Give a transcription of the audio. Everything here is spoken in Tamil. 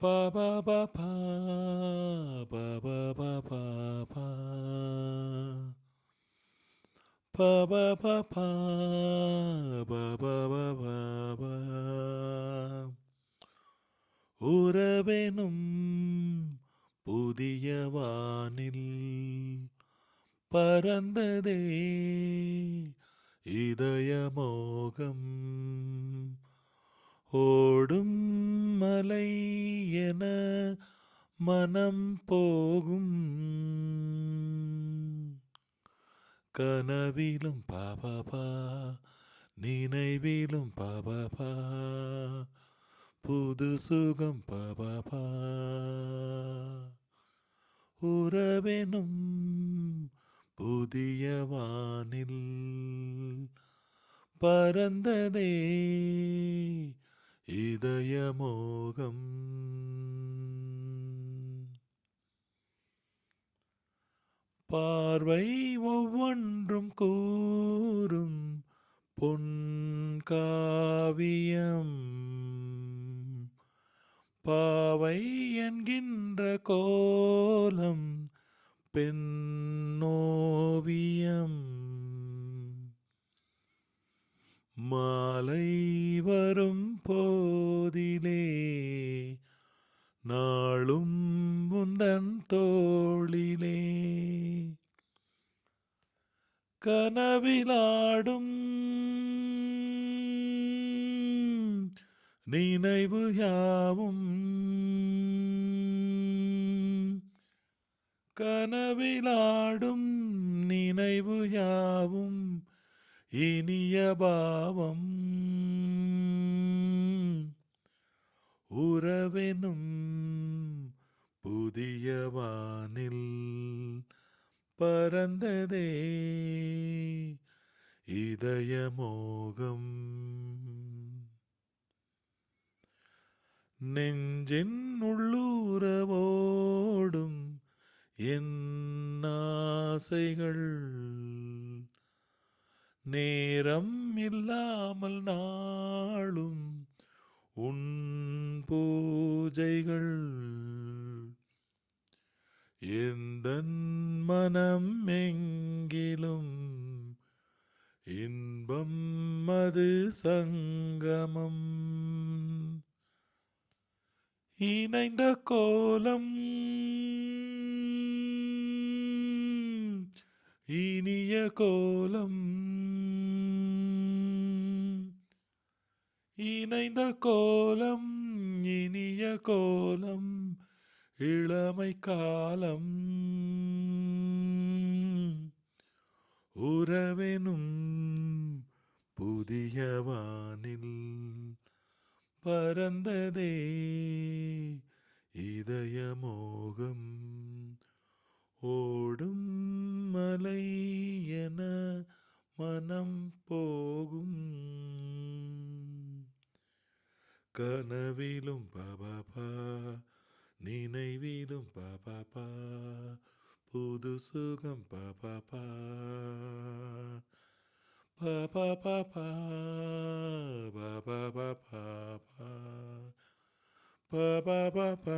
பா பா பா பா பா பா பா பா பா பா பா பா பா பா பா பா பா பா உறவெனும் புதிய வானில் பறந்ததே இதயமோகம் ஓடும் மலை என மனம் போகும். கனவிலும் பாபாபா நினைவிலும் பாபாபா புது சுகம் பாபாபா உறவெனும் புதிய வானில் பரந்ததே இதயமோகம் பார்வை ஒவ்வொன்றும் கூறும் பொன் காவியம். பாவை என்கின்ற கோலம் பெண்ணோவியம் மாலை வரும் போதிலே நாளும் முந்தன் தோளிலே கனவிலாடும். நினைவு யாவும். கனவிலாடும் நினைவு யாவும். இனிய பாவம். உறவெனும் புதிய வானில். பறந்ததே. இதயமோகம். நெஞ்சின் உள்ளூரவோடும் என் ஆசைகள். நேரம் இல்லாமல் நாளும் உன் பூஜைகள். மனம் எங்கிலும் இன்பம் அது சங்கமம். இணைந்த கோலம் இனிய கோலம் இணைந்த கோலம் இனிய கோலம். இளமை காலம் உறவெனும் புதியவானில் பறந்ததே இதயமோகம் ஓடும் மலை என மனம் போகும். கனவிலும் பபபா நினைவிலும் பாபா புது சுகம் பாபா பாபா பாபா பாபா பாபா பாபா பாபா